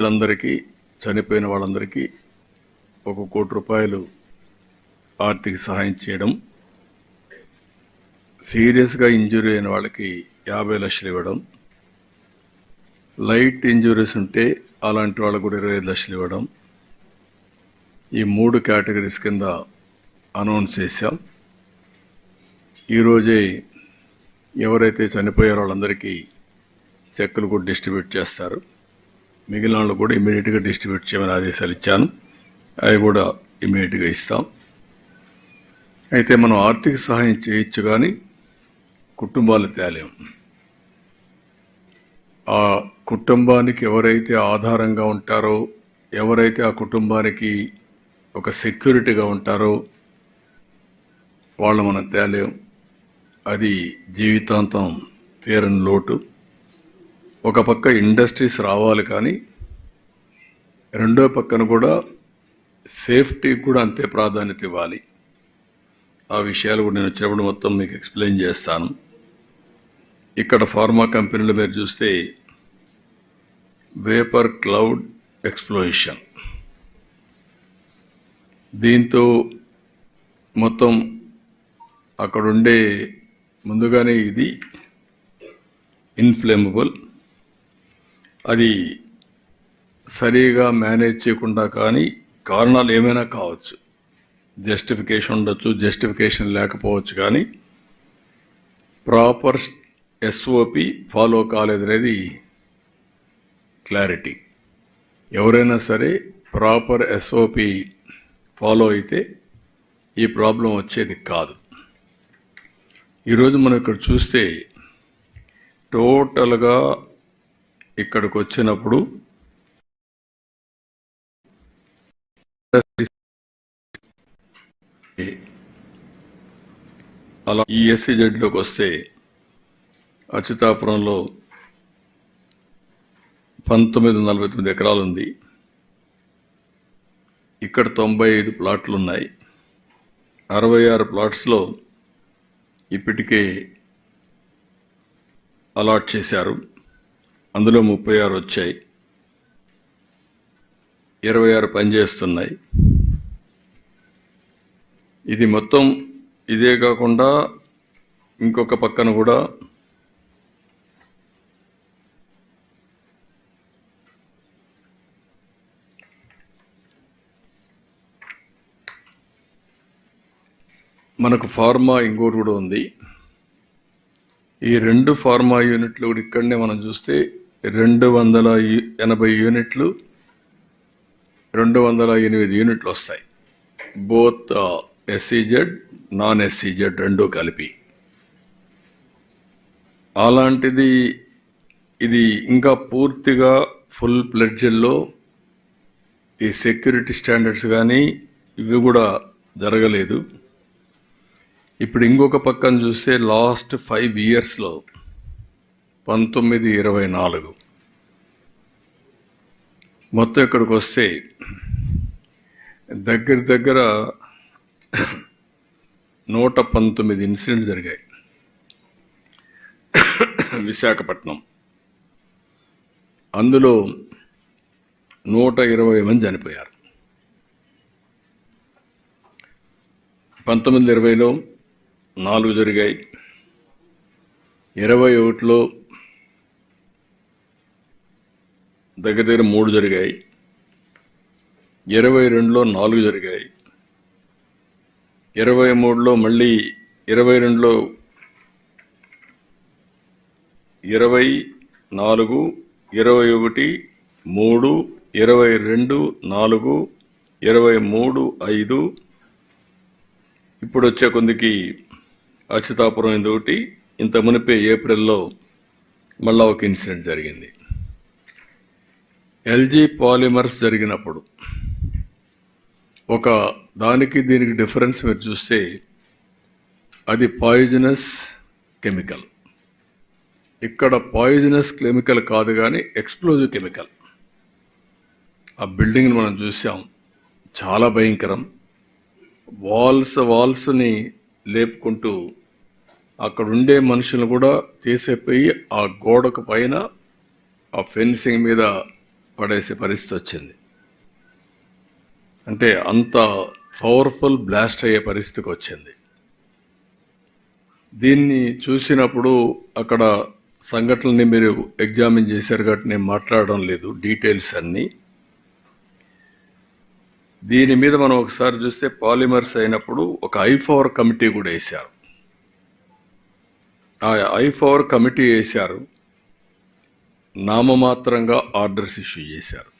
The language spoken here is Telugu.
వీళ్ళందరికీ చనిపోయిన వాళ్ళందరికీ ఒక కోటి రూపాయలు ఆర్థిక సహాయం చేయడం సీరియస్గా ఇంజురీ అయిన వాళ్ళకి యాభై లక్షలు ఇవ్వడం లైట్ ఇంజురీస్ ఉంటే అలాంటి వాళ్ళకు కూడా ఇరవై లక్షలు ఇవ్వడం ఈ మూడు కేటగిరీస్ కింద అనౌన్స్ చేశాం. ఈరోజే ఎవరైతే చనిపోయారో వాళ్ళందరికీ చెక్కులు కూడా డిస్ట్రిబ్యూట్ చేస్తారు. మిగిలిన వాళ్ళు కూడా ఇమీడియట్గా డిస్ట్రిబ్యూట్ చేయమని ఆదేశాలు ఇచ్చాను. అవి కూడా ఇమీడియట్గా ఇస్తాం. అయితే మనం ఆర్థిక సహాయం చేయొచ్చు కానీ కుటుంబాలు తేలేం. ఆ కుటుంబానికి ఎవరైతే ఆధారంగా ఉంటారో ఎవరైతే ఆ కుటుంబానికి ఒక సెక్యూరిటీగా ఉంటారో వాళ్ళు మనం తేలేం. అది జీవితాంతం తీరని లోటు. ఒక పక్క ఇండస్ట్రీస్ రావాలి కానీ రెండో పక్కన కూడా సేఫ్టీ కూడా అంతే ప్రాధాన్యత ఇవ్వాలి. ఆ విషయాలు కూడా నేను వచ్చినప్పుడు మొత్తం మీకు ఎక్స్ప్లెయిన్ చేస్తాను. ఇక్కడ ఫార్మా కంపెనీలు మీరు చూస్తే వేపర్ క్లౌడ్ ఎక్స్ప్లోయిషన్. దీంతో మొత్తం అక్కడుండే ముందుగానే ఇది ఇన్ఫ్లేమబుల్. అది సరిగా మేనేజ్ చేయకుండా కానీ కారణాలు ఏమైనా కావచ్చు. జస్టిఫికేషన్ ఉండొచ్చు జస్టిఫికేషన్ లేకపోవచ్చు కానీ ప్రాపర్ ఎస్ఓపి ఫాలో కాలేదనేది క్లారిటీ. ఎవరైనా సరే ప్రాపర్ ఎస్ఓపి ఫాలో అయితే ఈ ప్రాబ్లం వచ్చేది కాదు. ఈరోజు మనం ఇక్కడ చూస్తే టోటల్గా ఇక్కడికి వచ్చినప్పుడు అలా ఈ ఎస్సీజెడ్లోకి వస్తే అచ్యుతాపురంలో పంతొమ్మిది వందల నలభై తొమ్మిది ఎకరాలు ఉంది ఇక్కడ తొంభై ఐదు ప్లాట్లు ఉన్నాయి అరవై ఆరు ప్లాట్స్లో ఇప్పటికే అలాట్ చేశారు. అందులో ముప్పై ఆరు వచ్చాయి. ఇరవై ఆరు పనిచేస్తున్నాయి. ఇది మొత్తం ఇదే కాకుండా ఇంకొక పక్కన కూడా మనకు ఫార్మా ఇంకోటి కూడా ఉంది. ఈ రెండు ఫార్మా యూనిట్లు కూడా ఇక్కడనే మనం చూస్తే రెండు వందల ఎనభై యూనిట్లు రెండు వందల ఎనిమిది యూనిట్లు వస్తాయి. బోత్ ఎస్సీజెడ్ నాన్ ఎస్సీజెడ్ రెండు కలిపి. అలాంటిది ఇది ఇంకా పూర్తిగా ఫుల్ ప్లెడ్జల్లో ఈ సెక్యూరిటీ స్టాండర్డ్స్ కానీ ఇవి కూడా జరగలేదు. ఇప్పుడు ఇంకొక పక్కన చూస్తే లాస్ట్ ఫైవ్ ఇయర్స్లో పంతొమ్మిది ఇరవై నాలుగు. మొత్తం ఇక్కడికి వస్తే దగ్గర దగ్గర నూట పంతొమ్మిది ఇన్సిడెంట్ జరిగాయి. విశాఖపట్నం. అందులో నూట ఇరవై మంది చనిపోయారు. పంతొమ్మిది ఇరవైలో నాలుగు జరిగాయి. ఇరవై ఒకటిలో దగ్గర దగ్గర మూడు జరిగాయి. ఇరవై రెండులో నాలుగు జరిగాయి. ఇరవై మూడులో మళ్ళీ ఇరవై రెండులో ఇరవై నాలుగు ఇరవై ఒకటి మూడు ఇరవై రెండు నాలుగు ఇరవై మూడు ఐదు. ఇప్పుడు వచ్చే కొందికి అచ్యుతాపురం ఇది ఒకటి ఇంత మునిపే ఏప్రిల్లో మళ్ళా ఒక ఇన్సిడెంట్ జరిగింది. ఎల్జీ పాలిమర్స్ జరిగినప్పుడు ఒక దానికి దీనికి డిఫరెన్స్ మీరు చూస్తే అది పాయిజనస్ కెమికల్. ఇక్కడ పాయిజనస్ కెమికల్ కాదు కానీ ఎక్స్ప్లోజివ్ కెమికల్. ఆ బిల్డింగ్ని మనం చూసాం చాలా భయంకరం. వాల్స్ వాల్స్ని లేపుకుంటూ అక్కడ ఉండే మనుషులను కూడా తీసేపోయి ఆ గోడకు పైన ఆ ఫెన్సింగ్ మీద పడేసే పరిస్థితి వచ్చింది. అంటే అంత పవర్ఫుల్ బ్లాస్ట్ అయ్యే పరిస్థితికి వచ్చింది. దీన్ని చూసినప్పుడు అక్కడ సంఘటనని మీరు ఎగ్జామిన్ చేశారు కాబట్టి నేను మాట్లాడడం లేదు డీటెయిల్స్ అన్నీ. దీని మీద మనం ఒకసారి చూస్తే పాలిమర్స్ అయినప్పుడు ఒక ఐ పవర్ కమిటీ కూడా వేశారు. ఆ ఐఫవర్ కమిటీ వేశారు. నామమాత్రంగా ఆర్డర్స్ ఇష్యూ చేశారు.